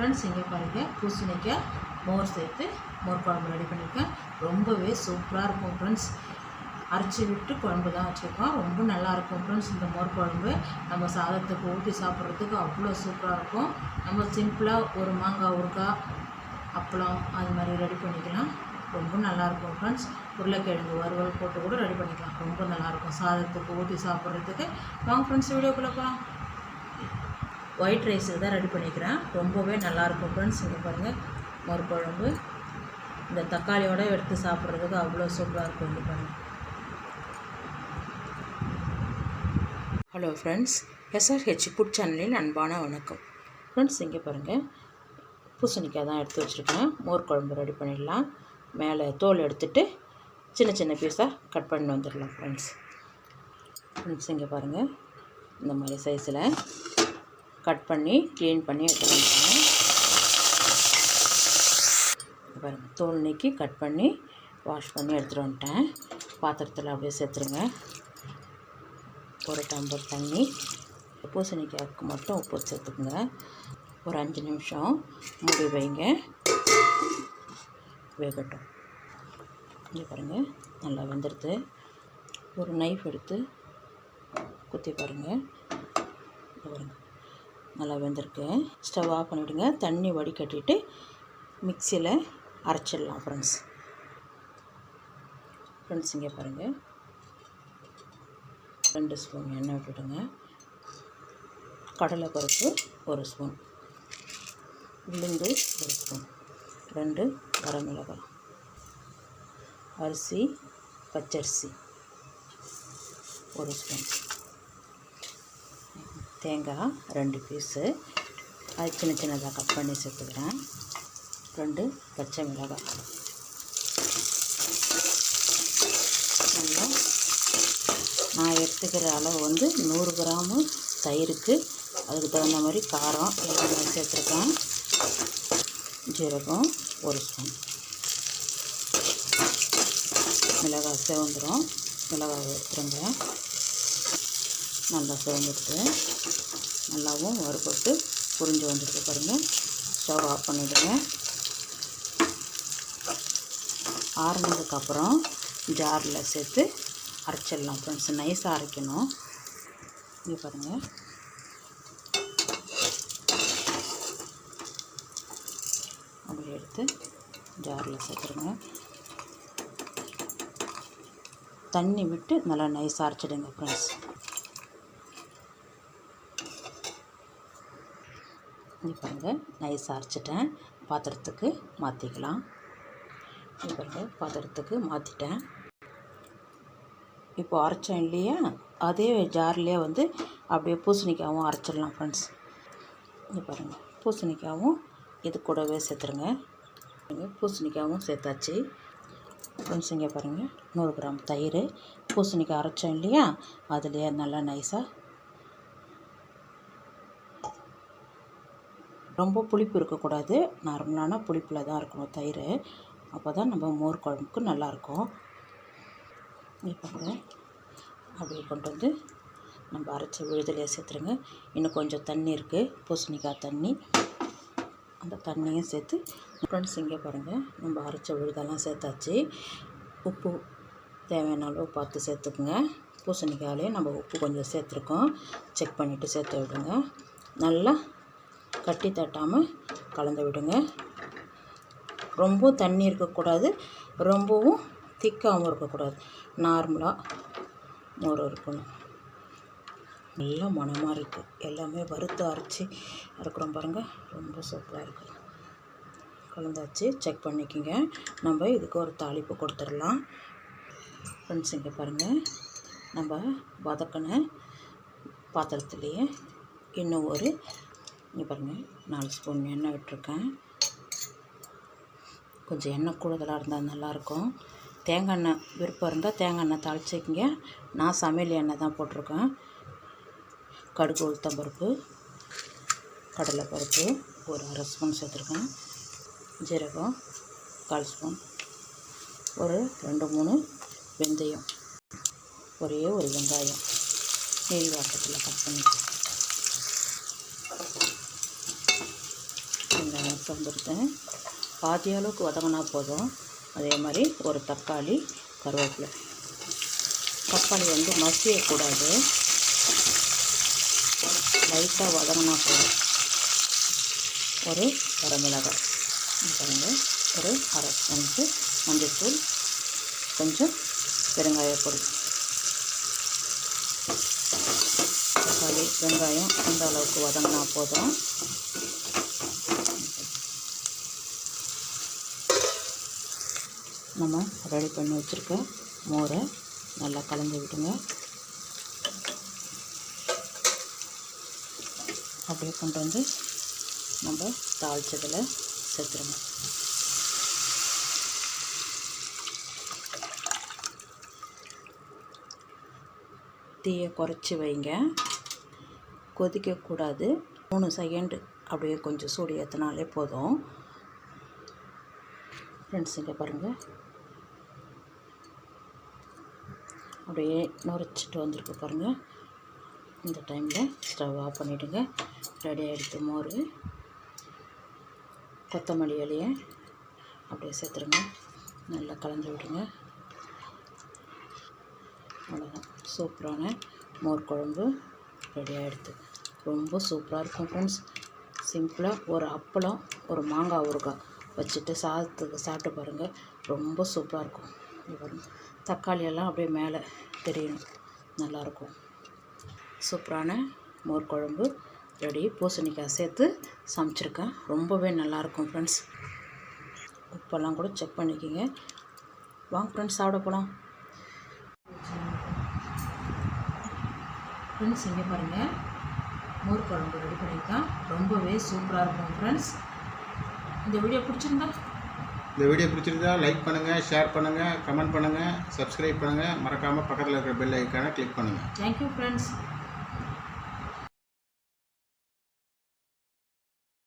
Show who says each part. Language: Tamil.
Speaker 1: ஃப்ரெண்ட்ஸ் இங்கே பாருங்கள் பூசணிக்காய் மோர் சேர்த்து மோர் குழம்பு ரெடி பண்ணியிருக்கேன். ரொம்பவே சூப்பராக இருக்கும் ஃப்ரெண்ட்ஸ் அரைச்சி விட்டு குழம்பு தான் வச்சுருக்கோம். ரொம்ப நல்லா இருக்கும் ஃப்ரெண்ட்ஸ் இந்த மோர் குழம்பு. நம்ம சாதத்துக்கு ஊற்றி சாப்பிட்றதுக்கு அவ்வளோ சூப்பராக இருக்கும். நம்ம சிம்பிளாக ஒரு மாங்காய் ஊறுக்காய் அப்பளம் அது மாதிரி ரெடி பண்ணிக்கலாம். ரொம்ப நல்லாயிருக்கும் ஃப்ரெண்ட்ஸ் உருளைக்கிழங்கு வறுவல் போட்டு கூட ரெடி பண்ணிக்கலாம். ரொம்ப நல்லாயிருக்கும் சாதத்துக்கு ஊற்றி சாப்பிட்றதுக்கு. வாங்க ஃப்ரெண்ட்ஸ் வீடியோக்குள்ளே போகலாம் ஒயிட் ரைஸுக்கு தான் ரெடி பண்ணிக்கிறேன். ரொம்பவே நல்லாயிருக்கும் ஃப்ரெண்ட்ஸ் இங்கே பாருங்கள் மோர் குழம்பு இந்த தக்காளியோடு எடுத்து சாப்பிட்றதுக்கு அவ்வளோ சூப்பராக இருக்கும் இங்கே பாருங்கள் ஹலோ ஃப்ரெண்ட்ஸ் எஸ்ஆர்ஹெச் ஃபுட் சேனலின் அன்பான வணக்கம். ஃப்ரெண்ட்ஸ் இங்கே பாருங்கள் பூசணிக்காய் தான் எடுத்து வச்சுருக்கேன். மோர் குழம்பு ரெடி பண்ணிடலாம். மேலே தோல் எடுத்துட்டு சின்ன சின்ன பீஸாக கட் பண்ணி வந்துடலாம் ஃப்ரெண்ட்ஸ் ஃப்ரெண்ட்ஸ் இங்கே பாருங்கள் இந்த மாதிரி சைஸில் கட் பண்ணி க்ளீன் பண்ணி எடுத்துகிட்டு வந்துட்டேன் பாருங்கள் தோல் நீக்கி கட் பண்ணி வாஷ் பண்ணி எடுத்துகிட்டு வந்துட்டேன். பாத்திரத்தில் அப்படியே சேர்த்துருங்க. ஒரு டம்பர் தண்ணி பூசணிக்காய்க்கு மட்டும் உப்பு சேர்த்துக்குங்க. ஒரு அஞ்சு நிமிஷம் மூடி வைங்க. வேகட்டும். இங்கே பாருங்கள் நல்லா வெந்துடுது ஒரு நைஃப் எடுத்து குத்தி பாருங்கள் பாருங்கள் நல்லா வெந்திருக்கு. ஸ்டவ் ஆஃப் பண்ணிவிடுங்க. தண்ணி வடிகட்டிட்டு மிக்சியில் அரைச்சிடலாம் ஃப்ரெண்ட்ஸ் ஃப்ரெண்ட்ஸ் இங்கே பாருங்கள் ரெண்டு ஸ்பூன் எண்ணெய் விட்டுடுங்க. கடலைப்பருப்பு ஒரு ஸ்பூன் உளுந்து ஒரு ஸ்பூன் ரெண்டு வரமிளகாய். அரிசி பச்சரிசி ஒரு ஸ்பூன் தேங்காய் ரெண்டு பீஸு. அது சின்ன சின்னதாக கட் பண்ணி சேர்த்துக்கிறேன். ரெண்டு பச்சை மிளகாய். நல்லா நான் எடுத்துக்கிற அளவு வந்து நூறு கிராமு தயிருக்கு. அதுக்கு தகுந்த மாதிரி காரம் எல்லாமே சேர்த்துருக்கேன். ஜீரகம் ஒரு ஸ்பூன். மிளகாய் சேவந்துடும் மிளகாய் எடுத்துருங்க. நல்லா சேர்ந்துட்டு நல்லாவும் வறுபட்டு புரிஞ்சு வந்துட்டு பாருங்கள் ஸ்டவ் ஆஃப் பண்ணிவிடுங்க ஆறுனதுக்கப்புறம் ஜாரில் சேர்த்து அரைச்சிடலாம் ஃப்ரெண்ட்ஸ். நைஸாக அரைக்கணும். இங்கே பாருங்கள் அப்படி எடுத்து ஜாரில் சேர்த்துருங்க. தண்ணி விட்டு நல்லா நைஸாக அரைச்சிடுங்க ஃப்ரெண்ட்ஸ். இது பாருங்கள் நைஸ் அரைச்சிட்டேன் பாத்திரத்துக்கு மாற்றிக்கலாம் இது பாருங்கள் பாத்திரத்துக்கு மாற்றிட்டேன் இப்போ அரைச்சோம் இல்லையா? அதே ஜார்லேயே வந்து அப்படியே பூசணிக்காவும் அரைச்சிடலாம் ஃப்ரெண்ட்ஸ் இங்கே பாருங்கள் பூசணிக்காவும் இது கூடவே சேர்த்துருங்க. பூசணிக்காவும் சேர்த்தாச்சு. ஃப்ரெண்ட்ஸ் இங்கே பாருங்கள் நூறு கிராம் தயிர். பூசணிக்காய் அரைச்சோம் இல்லையா? அதுலேயே நல்லா நைஸாக ரொம்ப புளிப்பு இருக்கக்கூடாது. நார்மலான புளிப்பில் தான் இருக்கணும் தயிர். அப்போ தான் நம்ம மோர் குழம்புக்கு நல்லாயிருக்கும். இப்போ அப்படியே கொண்டு வந்து நம்ம அரைச்ச விழுதலையே சேர்த்துருங்க. இன்னும் கொஞ்சம் தண்ணி இருக்குது பூசணிக்காய் தண்ணி. அந்த தண்ணியும் சேர்த்து ஃப்ரெண்ட்ஸ் இங்கே பாருங்கள் நம்ம அரைச்ச விழுதெல்லாம் சேர்த்தாச்சு. உப்பு தேவையான அளவு பார்த்து சேர்த்துக்குங்க. பூசணிக்காயிலே நம்ம உப்பு கொஞ்சம் சேர்த்துருக்கோம். செக் பண்ணிவிட்டு சேர்த்து விடுங்க. நல்லா கட்டி தட்டாமல் கலந்து விடுங்க. ரொம்ப தண்ணி இருக்கக்கூடாது. ரொம்பவும் திக்காகவும் இருக்கக்கூடாது. நார்மலாக மோர் இருக்கணும். நல்லா மணமாக இருக்குது எல்லாமே வறுத்து அரைச்சி இருக்கிறோம் பாருங்கள் ரொம்ப சூப்பராக இருக்குது கலந்தாச்சு. செக் பண்ணிக்கோங்க. நம்ம இதுக்கு ஒரு தாளிப்பு கொடுத்துடலாம். ஃப்ரெண்ட்ஸ் இங்கே பாருங்கள் நம்ம வதக்கின பாத்திரத்துலேயே இன்னும் ஒரு இங்கே பாருங்கள் நாலு ஸ்பூன் எண்ணெய் விட்டுருக்கேன். கொஞ்சம் எண்ணெய் கூடுதலாக இருந்தால் நல்லாயிருக்கும். தேங்காய் எண்ணெய் விருப்பம் இருந்தால் தேங்காய் எண்ணெய் தாளிச்சிக்கிங்க. நான் சமையல் எண்ணெய் தான் போட்டிருக்கேன். கடுகு உளுத்தம்பருப்பு கடலைப்பருப்பு ஒரு அரை ஸ்பூன் சேர்த்துருக்கேன். ஜீரகம் கால் ஸ்பூன். ஒரு ரெண்டு மூணு வெந்தயம். ஒரே ஒரு வெங்காயம். நீல் வாட்டத்தில் கட் பண்ணி வந்துருக்கேன். பாதி அளவுக்கு வதங்கினா போதும். அதே மாதிரி ஒரு தக்காளி கருவேப்பிலை. தக்காளி வந்து மசியக்கூடாது. லைட்டாக வதங்கினா போதும். ஒரு வரமிளகாய். ஒரு அரை ஸ்பூனுக்கு மஞ்சள்தூள் கொஞ்சம் பெருங்காயப்பொடி தக்காளி வெங்காயம் இந்த அளவுக்கு வதங்கினா போதும். நம்ம ரெடி பண்ணி வச்சுருக்க மோரை நல்லா கலந்து விடுங்க அப்படியே கொண்டு வந்து நம்ம தாளிச்சதில் சேர்த்துருங்க. தீயை குறைச்சி வைங்க. கொதிக்கக்கூடாது மூணு செகண்டு அப்படியே கொஞ்சம் சூடு ஏற்றினாலே போதும். ஃப்ரெண்ட்ஸ் இங்கே பாருங்கள் அப்படியே நுரைச்சிட்டு வந்திருக்கு பாருங்கள் இந்த டைமில் ஸ்டவ் ஆஃப் பண்ணிவிடுங்க ரெடியாக எடுத்து மோர். கொத்தமல்லி இலையை அப்படியே சேர்த்துருங்க. நல்லா கலந்து விடுங்க. அவ்வளோதான் சூப்பரான மோர் குழம்பு ரெடியாக எடுத்து ரொம்ப சூப்பராக இருக்கும் ஃப்ரெண்ட்ஸ் சிம்பிளாக ஒரு அப்பளம் ஒரு மாங்காய் ஊறுகாய் வச்சுட்டு சாதத்துக்கு சாப்பிட்டு பாருங்கள் ரொம்ப சூப்பராக இருக்கும். இது பாருங்க தக்காளி எல்லாம் அப்படியே மேலே தெரியணும் நல்லாயிருக்கும். சூப்பரான மோர் குழம்பு ரெடி. பூசணிக்காய் சேர்த்து சமைச்சிருக்கேன். ரொம்பவே நல்லாயிருக்கும் ஃப்ரெண்ட்ஸ் உப்பெல்லாம் கூட செக் பண்ணிக்கோங்க. வாங்க ஃப்ரெண்ட்ஸ் சாப்பிட போகலாம் ஃப்ரெண்ட்ஸ் இங்கே பாருங்கள் மோர் குழம்பு ரெடி பண்ணியிருக்கேன். ரொம்பவே சூப்பராக இருக்கும் ஃப்ரெண்ட்ஸ் இந்த வீடியோ பிடிச்சிருந்தா
Speaker 2: இந்த வீடியோ பிடிச்சிருந்தா லைக் பண்ணுங்கள் ஷேர் பண்ணுங்கள் கமெண்ட் பண்ணுங்கள் சப்ஸ்கிரைப் பண்ணுங்கள் மறக்காமல் பக்கத்தில் இருக்கிற பெல் ஐக்கானை கிளிக் பண்ணுங்கள்
Speaker 1: தேங்க்யூ ஃப்ரெண்ட்ஸ்